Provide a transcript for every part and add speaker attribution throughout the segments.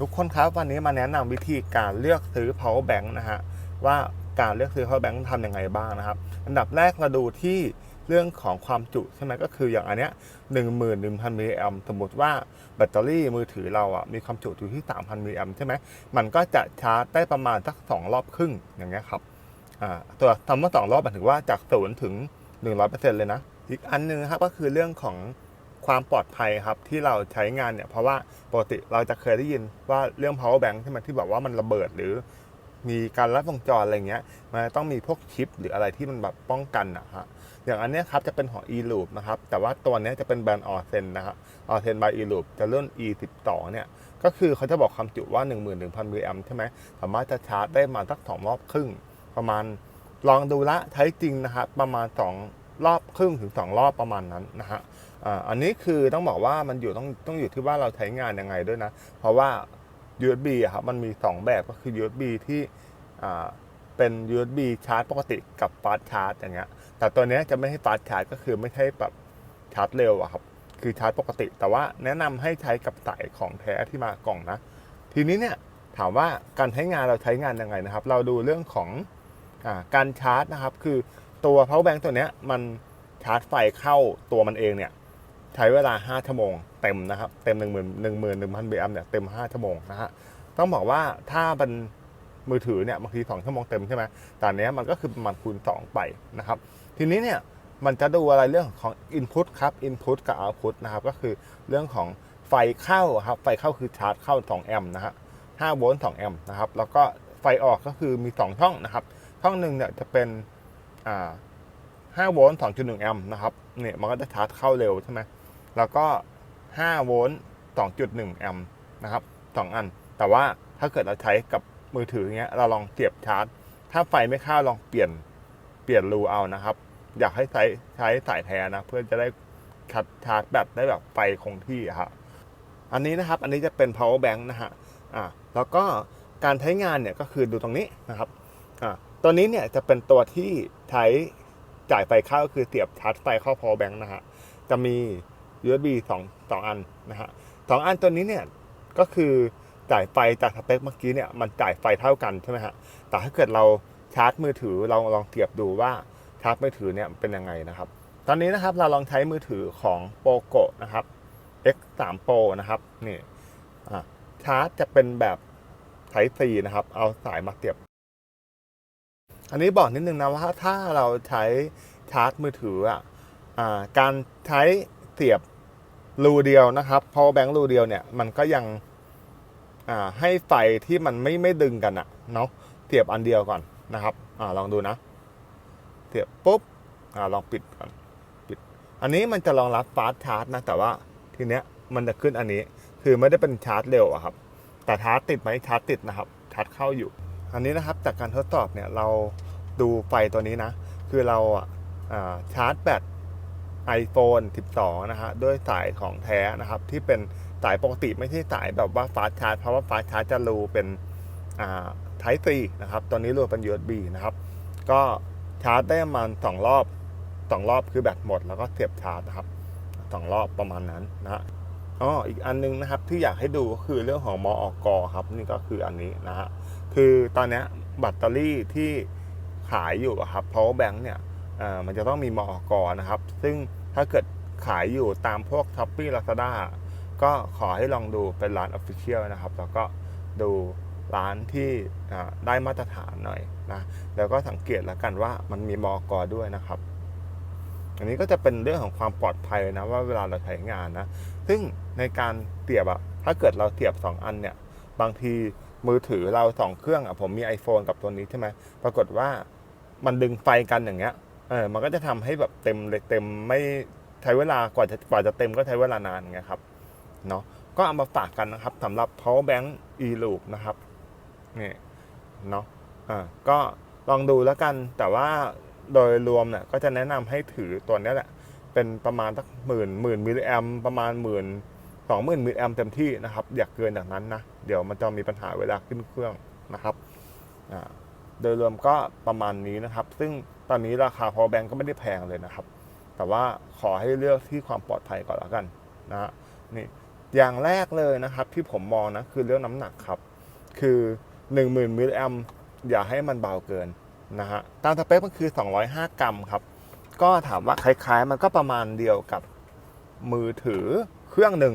Speaker 1: ทุกคนครับวันนี้มาแนะนำวิธีการเลือกซื้อ power bank นะฮะว่าการเลือกซื้อ power bank ทำยังไงบ้างนะครับ อันดับแรกเราดูที่เรื่องของความจุใช่ไหมก็คืออย่างอันเนี้ยหนึ่งหมื่นหนึ่งพันมิลลิแอมสมมติว่าแบตเตอรี่มือถือเราอะมีความจุอยู่ที่สามพันมิลลิแอมใช่ไหมมันก็จะชาร์จได้ประมาณสักสองรอบครึ่งอย่างเงี้ยครับอ่าตัวคำว่าสองรอบหมายถึงว่าจากศูนย์ถึงหนึ่งร้อยเปอร์เซ็นต์เลยนะอีกอันหนึงครับก็คือเรื่องของ ความปลอดภัยครับที่เราใช้งานเนี่ยเพราะว่าปกติเราจะเคยได้ยินว่าเรื่อง power bank ใช่ไหมที่แบบว่ามันระเบิดหรือมีการลัดวงจรอะไรเงี้ยมันต้องมีพวกชิปหรืออะไรที่มันแบบป้องกันนะฮะอย่างอันนี้ครับจะเป็นของ e-loop นะครับแต่ว่าตัวนี้จะเป็นแบรนด์ Orsen นะครับ Orsen by e-loop จะรุ่น e12 เนี่ยก็คือเขาจะบอกความจุว่า 11,000มิลลิแอมใช่ไหมสามารถจะชาร์จได้มาสักสองรอบครึ่ง ประมาณลองดูละใช้จริงนะครับประมาณ 2 รอบครึ่งถึง 2 รอบประมาณนั้นนะฮะอันนี้คือต้องบอกว่ามันอยู่ต้องต้องอยู่ที่ว่าเราใช้งานยังไงด้วยนะ เพราะว่า USB อะครับมันมี 2 แบบก็คือ USB ที่เป็น USB ชาร์จปกติกับ fast charge อย่างเงี้ยแต่ตัวนี้จะไม่ให้ fast charge ก็คือไม่ใช่แบบชาร์จเร็วอะครับคือชาร์จปกติ แต่ว่าแนะนำให้ใช้กับสายของแท้ที่มากล่องนะ ทีนี้เนี่ยถามว่าการใช้งานเราใช้งานยังไงนะครับ เราดูเรื่องของอการชาร์จนะครับ คือ ตัว power bank ตัวเนี้ยมันชาร์จไฟเข้าตัวมันเองเนี่ยใช้เวลา 5 ชั่วโมงเต็มนะครับเต็ม1 1 1 1 0 0 0มิลลิแอมเนี่ยเต็ม 5 ชั่วโมงนะฮะต้องบอกว่าถ้าเป็นมือถือเนี่ยบางที2ชั่วโมงเต็มใช่ไหมแต่เนี้ยมันก็คือประมาณคูณ 2 ไปนะครับ ทีนี้เนี่ยมันจะดูอะไรเรื่องของ Input ครับ Input กับ Output นะครับก็คือเรื่องของไฟเข้าครับไฟเข้าคือชาร์จเข้า 2 แอมป์นะฮะ5โวลต์2แอมป์นะครับแล้วก็ไฟออกก็คือมี 2 ช่องนะครับช่องหนึ่งเนี่ยจะเป็น อ่า5โวลต์2.1แอมป์นะครับเนี่ยมันก็จะชาร์จเข้าเร็วใช่ไหมแล้วก็5โวลต์2.1แอมป์นะครับ2อัน แต่ว่าถ้าเกิดเราใช้กับมือถืออย่างเงี้ยเราลองเสียบชาร์จ ถ้าไฟไม่เข้าลองเปลี่ยนเปลี่ยนรูเอานะครับ อยากให้ใช้ใช้สายแท้นะ เพื่อจะได้ชัดชาร์จแบตได้แบบไฟคงที่ครับอันนี้นะครับอันนี้จะเป็น power bank นะฮะอ่าแล้วก็การใช้งานเนี่ยก็คือดูตรงนี้นะครับอ่าตัวนี้เนี่ยจะเป็นตัวที่ ใช้จ่ายไฟเข้าก็คือเสียบชาร์จไฟเข้า power bank นะฮะ จะมี USB 2 2อันนะฮะสองอันตัวนี้เนี่ยก็คือจ่ายไฟจากสเปคเมื่อกี้เนี่ยมันจ่ายไฟเท่ากันใช่ไหมฮะ แต่ถ้าเกิดเราชาร์จมือถือเราลองเทียบดูว่าชาร์จมือถือเนี่ยเป็นยังไงนะครับ ตอนนี้นะครับเราลองใช้มือถือของ POCO นะครับ X3 Pro นะครับนี่อะชาร์จจะเป็นแบบ Type C นะครับ เอาสายมาเสียบ อันนี้บอกนิดนึงนะว่าถ้าเราใช้ชาร์จมือถืออะอ่าการใช้เสียบรูเดียวนะครับ power bank รูเดียวเนี่ยมันก็ยังให้ไฟที่มันไม่ไม่ดึงกันอะเนาะเสียบอันเดียวก่อนนะครับอลองดูนะเสียบปุ๊บอลองปิดก่อนปิด อันนี้มันจะรองรับฟาสชาร์จนะแต่ว่าทีเนี้ยมันจะขึ้นอันนี้คือไม่ได้เป็นชาร์จเร็วอะครับ แต่ชาร์จติดไหมชาร์จติดนะครับชาร์จเข้าอยู่ อันนี้นะครับจากการทดสอบเนี่ยเราดูไฟตัวนี้นะ คือเราชาร์จแบต iPhone 12 นะฮะด้วยสายของแท้นะครับ ที่เป็นสายปกติไม่ใช่สายแบบว่าฟาสชาร์จเพราะว่าฟาสชาร์จจะรูเป็นอ่า Type C นะครับตัวนี้รูเป็น USB นะครับ ก็ชาร์จได้ประมาณ 2 รอบ 2 รอบคือแบตหมด แล้วก็เสียบชาร์จนะครับ 2 รอบประมาณนั้นนะฮะ อ๋ออีกอันนึงนะครับที่อยากให้ดูก็คือเรื่องของมออกกครับนี่ก็คืออันนี้นะฮะคือตอนนี้แบตเตอรี่ที่ขายอยู่ครับ power bank เนี่ยมันจะต้องมีมออกกนะครับ ซึ่งถ้าเกิดขายอยู่ตามพวก s h o p e e Lazada ก็ขอให้ลองดูเป็นร้าน Official นะครับ แล้วก็ดูร้านที่ได้มาตรฐานหน่อยนะแล้วก็สังเกตแล้วกันว่ามันมีมอกด้วยนะครับ อันนี้ก็จะเป็นเรื่องของความปลอดภัยนะว่าเวลาเราใช้งานนะ ซึ่งในการเสียบอะถ้าเกิดเราเสียบ 2 อันเนี่ย บางทีมือถือเราสองเครื่องอะผมมี iPhone กับตัวนี้ใช่ไหมปรากฏว่ามันดึงไฟกันอย่างเงี้ยเออมันก็จะทำให้แบบเต็มเลยเต็มไม่ใช้เวลากว่าจะกว่าจะเต็มก็ใช้เวลานานไงครับเนาะก็เอามาฝากกันนะครับสำหรับ power bank e-loop นะครับนี่เนาะอ่าก็ลองดูแล้วกันแต่ว่า โดยรวมเนี่ยก็จะแนะนำให้ถือตัวนี้แหละ เป็นประมาณสักหมื่นหมื่นมิลลิแอมประมาณหมื่นสองหมื่นมิลลิแอมเต็มที่นะครับ อย่าเกินจากนั้นนะ เดี๋ยวมันจะมีปัญหาเวลาขึ้นเครื่องนะครับโดยรวมก็ประมาณนี้นะครับ ซึ่งตอนนี้ราคา power bank ก็ไม่ได้แพงเลยนะครับ แต่ว่าขอให้เลือกที่ความปลอดภัยก่อนแล้วกันนะฮะนี่อย่างแรกเลยนะครับที่ผมมองนะคือเรื่องน้ำหนักครับ คือ 10,000มิลลิแอมอย่าให้มันเบาเกิน นะฮะตามสเปคมันคือ 205 กรัมครับ ก็ถามว่าคล้ายๆ มันก็ประมาณเดียวกับมือถือเครื่องหนึ่ง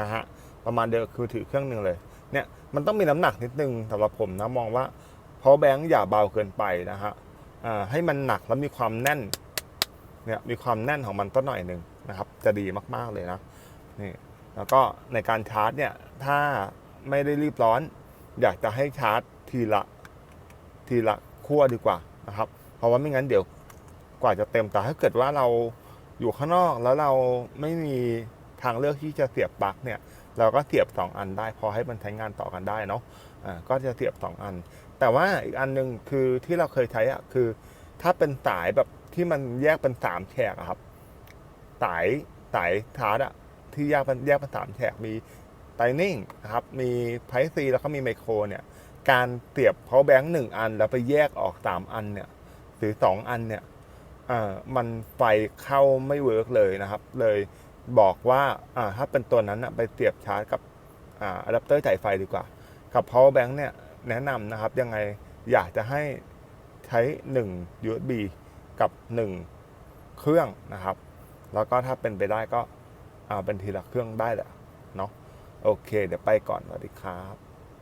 Speaker 1: นะฮะประมาณเดียวกับมือถือเครื่องหนึ่งเลยเนี่ยมันต้องมีน้ำหนักนิดนึงสำหรับผมนะมองว่าเพราะแบงค์อย่าเบาเกินไปนะฮะให้มันหนักแล้วมีความแน่นเนี่ยมีความแน่นของมันต้นหน่อยหนึ่งนะครับจะดีมากๆเลยนะนี่แล้วก็ในการชาร์จเนี่ยถ้าไม่ได้รีบร้อน อยากจะให้ชาร์จทีละทีละ ขั้วดีกว่านะครับ เพราะว่าไม่งั้นเดี๋ยวกว่าจะเต็มแต่ถ้าเกิดว่าเราอยู่ข้างนอกแล้วเราไม่มีทางเลือกที่จะเสียบปลั๊กเนี่ย เราก็เสียบ 2 อันได้ พอให้มันใช้งานต่อกันได้เนาะอ่าก็จะเสียบ 2 อัน แต่ว่าอีกอันหนึงคือที่เราเคยใช้อะคือ ถ้าเป็นสายแบบที่มันแยกเป็นสามแฉกอะครับสายสายชาร์จอะที่แยกเป็นแยกเป็นสามแฉกมีไ i นิ่งนะครับมีไพซีแล้วก็มีไมโครเนี่ย การเสียบ power bank หนึ่งอัน แล้วไปแยกออกสามอันเนี่ยหรือสองอันเนี่ยอ่ามันไฟเข้าไม่เวิร์กเลยนะครับ เลยบอกว่าอ่าถ้าเป็นตัวนั้นอะไปเสียบชาร์จกับอ่าอะแดปเตอร์จ่ายไฟดีกว่า กับ power bank เนี่ยแนะนำนะครับยังไงอยากจะให้ใช้ 1 USB กับ 1 เครื่องนะครับ แล้วก็ถ้าเป็นไปได้ก็เอาเป็นทีละเครื่องได้แหละเนาะโอเค เดี๋ยวไปก่อนสวัสดีครับ